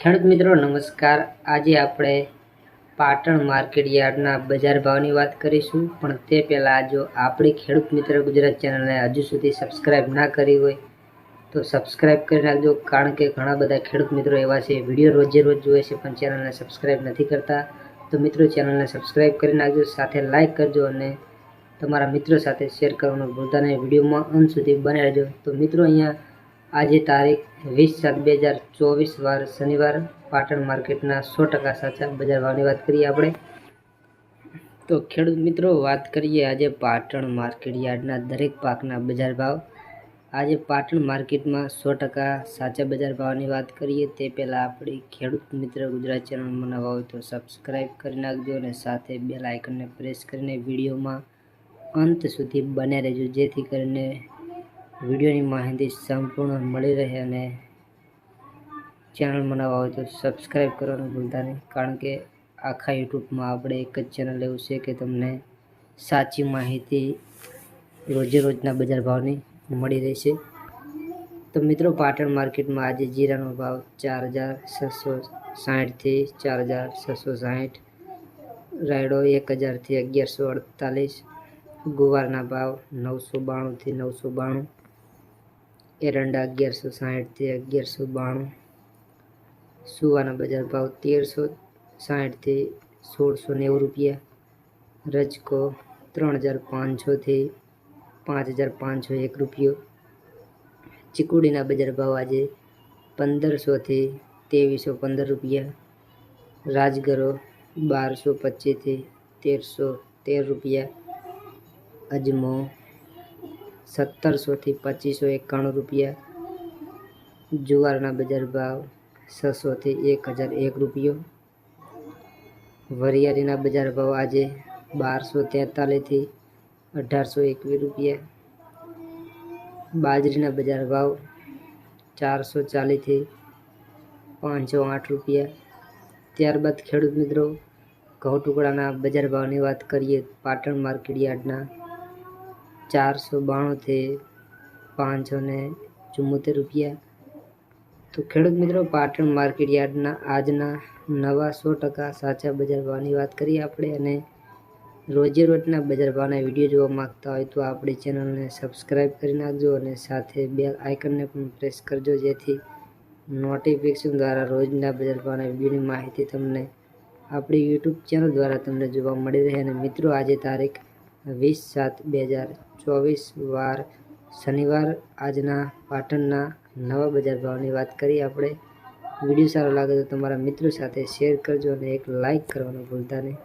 ખેડૂત મિત્રો, નમસ્કાર. આજે આપણે પાટણ માર્કેટ યાર્ડના બજાર ભાવની વાત કરીશું. પણ તે પહેલાં જો આપણી ખેડૂત મિત્ર ગુજરાત ચેનલને હજુ સુધી સબસ્ક્રાઈબ ના કરી હોય, તો સબસ્ક્રાઈબ કરી નાખજો. કારણ કે ઘણા બધા ખેડૂત મિત્રો એવા છે, વીડિયો રોજે રોજ જુએ છે, પણ ચેનલને સબસ્ક્રાઈબ નથી કરતા. તો મિત્રો, ચેનલને સબસ્ક્રાઇબ કરી નાખજો. સાથે લાઇક કરજો અને તમારા મિત્રો સાથે શેર કરવાનું ભૂલતા નહીં. વિડીયોમાં અંત સુધી બને રહેજો. તો મિત્રો, અહીંયા આજે તારીખ વીસ સાત બે હજાર ચોવીસ વાર શનિવાર પાટણ માર્કેટના સો ટકા સાચા બજાર ભાવની વાત કરીએ આપણે. તો ખેડૂત મિત્રો, વાત કરીએ આજે પાટણ માર્કેટ યાર્ડના દરેક પાકના બજાર ભાવ. આજે પાટણ માર્કેટમાં સો ટકા સાચા બજાર ભાવની વાત કરીએ, તે પહેલાં આપણી ખેડૂત મિત્ર ગુજરાત ચેનલમાં નવા હોય તો સબસ્ક્રાઈબ કરી નાખજો અને સાથે બેલ આઇકનને પ્રેસ કરીને વિડીયોમાં અંત સુધી બને રહેજો, જેથી કરીને વિડીયોની માહિતી સંપૂર્ણ મળી રહે અને ચેનલ બનાવવા હોય તો સબસ્ક્રાઈબ કરવાનું ભૂલતા નહીં. કારણ કે આખા યુટ્યુબમાં આપણે એક જ ચેનલ એવું છે કે તમને સાચી માહિતી રોજે રોજના બજાર ભાવની મળી રહેશે. તો મિત્રો, પાટણ માર્કેટમાં આજે જીરાનો ભાવ ચાર હજાર છસો સાઠથી ચાર હજાર છસો સાઠ રાયડો એક હજારથી અગિયારસો અડતાલીસ. ગુવારના ભાવ નવસો બાણુંથી નવસો બાણું. એરંડા અગિયારસો સાઠથી અગિયારસો બાણું. સુવાના બજાર ભાવ તેરસો સાઠથી સોળસો નેવું રૂપિયા. રજકો ત્રણ હજાર પાંચસોથી પાંચ હજાર પાંચસો એક રૂપિયો. ચીકુડીના બજાર ભાવ આજે પંદરસોથી ત્રેવીસો પંદર રૂપિયા. રાજગરો બારસો પચીસથી તેરસો તેર રૂપિયા. અજમો સત્તરસોથી પચીસો એકાણું રૂપિયા. જુવારના બજાર ભાવ છસોથી એક હજાર એક રૂપિયો. વરિયાળીના બજાર ભાવ આજે બારસો તેતાલીસથી અઢારસો એકવીસ રૂપિયા. બાજરીના બજાર ભાવ ચારસો ચાલીસથી પાંચસો આઠ રૂપિયા. ત્યારબાદ ખેડૂત મિત્રો, ઘઉં ટુકડાના બજાર ભાવની વાત કરીએ, પાટણ માર્કેટ યાર્ડના ચારસો બાણુંથી પાંચસો ને ચુમ્મોતેર રૂપિયા. તો ખેડૂત મિત્રો, પાટણ માર્કેટ યાર્ડના આજના નવા સો ટકા સાચા બજાર ભાવની વાત કરીએ આપણે અને રોજે રોજના બજાર ભાવના વીડિયો જોવા માગતા હોય તો આપણી ચેનલને સબસ્ક્રાઈબ કરી નાખજો અને સાથે બે આઇકનને પણ પ્રેસ કરજો જેથી નોટિફિકેશન દ્વારા રોજના બજાર ભાવના વિડીયોની માહિતી તમને આપણી યુટ્યુબ ચેનલ દ્વારા તમને જોવા મળી રહે. અને મિત્રો, આજે તારીખ વીસ સાત બે હજાર ચોવીસ વાર શનિવાર આજના પાટણના નવા બજાર ભાવની વાત કરી આપણે. વીડિયો સારો લાગે તો તમારા મિત્રો સાથે શેર કરજો અને એક લાઈક કરવાનું ભૂલતા નહીં.